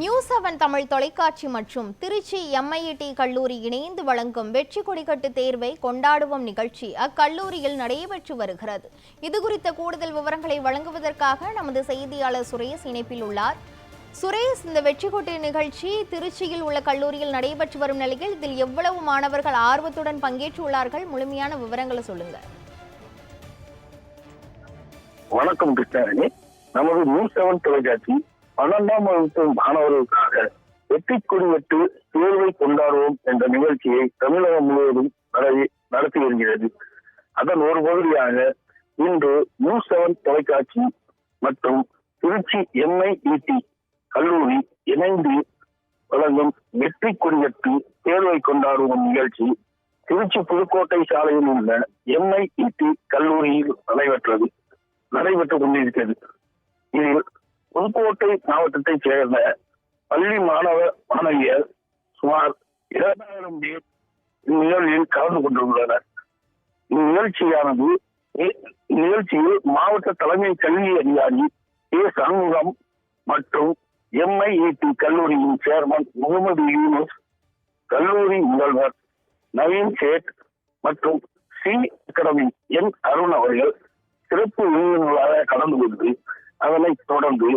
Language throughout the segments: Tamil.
நியூஸ் செவன் தமிழ் தொலைக்காட்சி மற்றும் திருச்சி எம்ஐடி கல்லூரி இணைந்து வழங்கும் வெற்றி கொடிக்கட்டு தேர்வை கொண்டாடுவோம் நிகழ்ச்சி அக்கல்லூரியில் நடைபெற்று வருகிறது. இது குறித்த கூடுதல் விவரங்களை வழங்குவதற்காக நமது செய்தியாளர் சுரேஷ் இணைப்பில் உள்ளார். சுரேஷ் இந்த வெற்றி கொட்டு நிகழ்ச்சி திருச்சியில் உள்ள கல்லூரியில் நடைபெற்று வரும் நிலையில் இதில் எவ்வளவு மாணவர்கள் ஆர்வத்துடன் பங்கேற்றுள்ளார்கள்? முழுமையான விவரங்களை சொல்லுங்க வணக்கம் கிருஷ்ணாரணி நமது நியூ செவன் தொலைக்காட்சி பன்னெண்டாம் வகுப்பு மாணவர்களுக்காக வெற்றி குடிவெட்டு தேர்வை கொண்டாடுவோம் என்ற நிகழ்ச்சியை தமிழகம் முழுவதும் நடத்தி வருகிறது. அதன் ஒரு பகுதியாக இன்று நியூஸ் செவன் தொலைக்காட்சி மற்றும் திருச்சி எம்ஐஇடி கல்லூரி இணைந்து வழங்கும் வெற்றி கொடிவெட்டு தேர்வை கொண்டாடுவோம் நிகழ்ச்சி திருச்சி புதுக்கோட்டை சாலையில் உள்ள எம்ஐஇடி கல்லூரியில் நடைபெற்றது நடைபெற்றுக் கொண்டிருக்கிறது. இதில் புதுக்கோட்டை மாவட்டத்தைச் சேர்ந்த பள்ளி மாணவ மாணவியர் சுமார் இரண்டாயிரம் பேர் இந்நிகழ்வில் கலந்து கொண்டுள்ளனர் இந்நிகழ்ச்சியானது இந்நிகழ்ச்சியில் மாவட்ட தலைமை கல்வி அதிகாரி ஏ சண்முகம் மற்றும் எம்ஐஇடி கல்லூரியின் சேர்மன் முகமது யூனுஸ் கல்லூரி முதல்வர் நவீன் சேட் மற்றும் சி. Academy N. அருண் அவர்கள் சிறப்பு விருந்தினர்களாக கலந்து கொண்டு அதனைத் தொடர்ந்து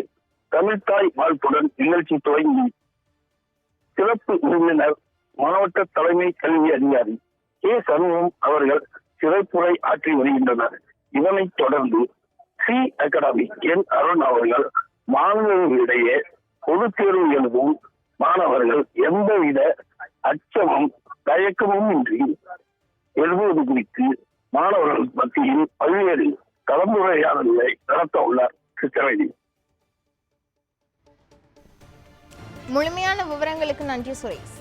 தமிழ்தாய் வாழ்த்துடன் நிகழ்ச்சி தொடங்கி சிறப்பு விருந்தினர் மாவட்ட தலைமை கல்வி அதிகாரி கே. சண்முகம் அவர்கள் சிறப்புரை ஆற்றி வருகின்றனர். இதனைத் தொடர்ந்து சி. Academy N. அருண் அவர்கள் மாணவர்களிடையே பொது தேர்வு எழுதும் மாணவர்கள் எந்தவித அச்சமும் தயக்கமும் இன்றி எழுதுவது குறித்து மாணவர்கள் மத்தியில் பல்வேறு முழுமையான விவரங்களுக்கு நன்றி சுரேஷ்.